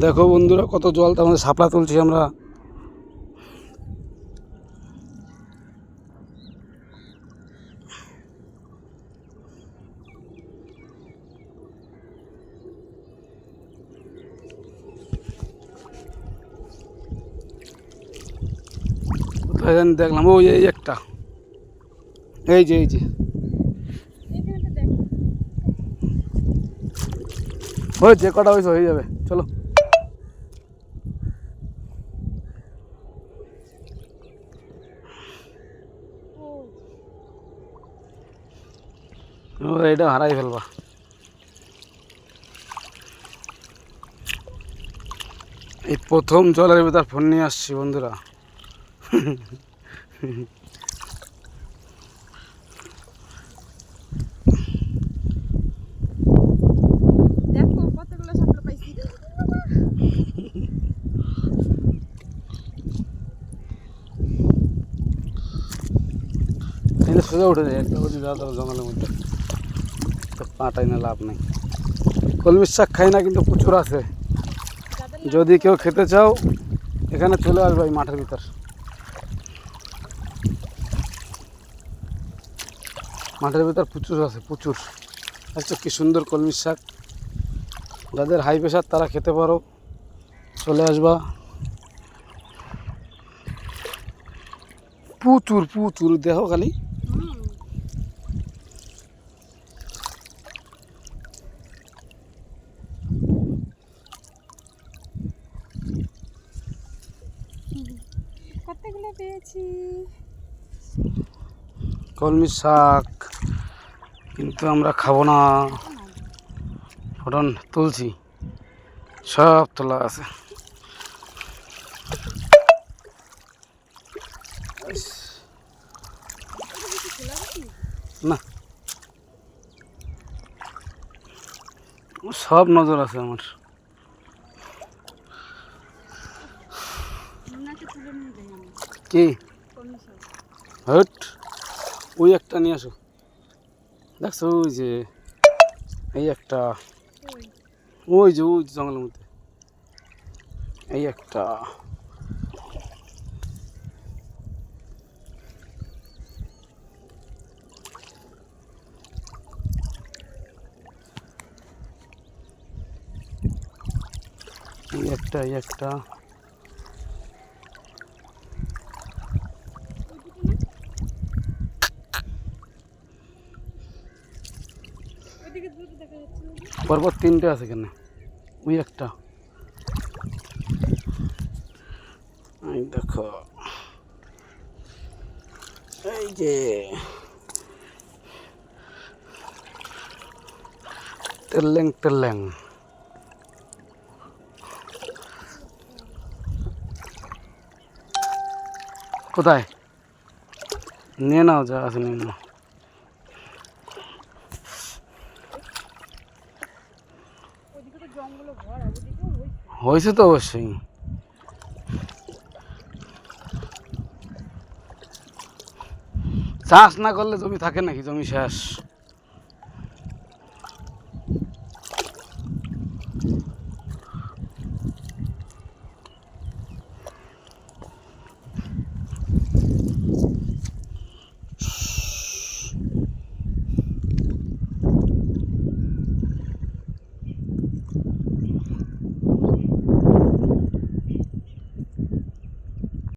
দেখো বন্ধুরা, কত জল তার মধ্যে শাপলা তুলছি আমরা। দেখলাম, ওই এই একটা। এই যে এই যে। ওই যে কটা হয়েছে, হয়ে যাবে চলো ও এটা হারাই ফেলবা। এই প্রথম জলের ভিতর ফোন নিয়ে আসছি বন্ধুরা। সোজা উঠে যায় একটা জঙ্গলের মধ্যে। তো পাটাই না, লাভ নেই। কলমির শাক খাই না, কিন্তু প্রচুর আছে। যদি কেউ খেতে চাও, এখানে চলে আসবে এই মাঠের ভিতর। মাঠের ভিতর প্রচুর আছে, প্রচুর। আচ্ছা কি সুন্দর কলমির শাক। যাদের হাই প্রেশার তারা খেতে পারো। চলে আসবা। প্রচুর প্রচুর, দেহ খালি। পেয়েছি। কলমি শাক কিন্তু আমরা খাব না। ফটন তুলছি। সব তোলা আছে। না। সব নজর আছে আমার মুনাকে তুলে নিয়ে যাই আমি কি? হট। ওই একটা নিয়ে আসো। দেখছ ওই যে, এই একটা। ওই যে ওই যে জঙ্গলের মধ্যে। এই একটা। একটা একটা ওইদিকে দুটো দেখা যাচ্ছে না যে? পরপর তিনটে আছে কেন ওই একটা। এই দেখো। এই যে। টেল্লেং টেল্লেং কোথায়? নিয়ে নাও, যা আছে নিয়ে নাও। হয়েছে তো অবশ্যই। চাষ না করলে জমি থাকে নাকি? জমি শেষ।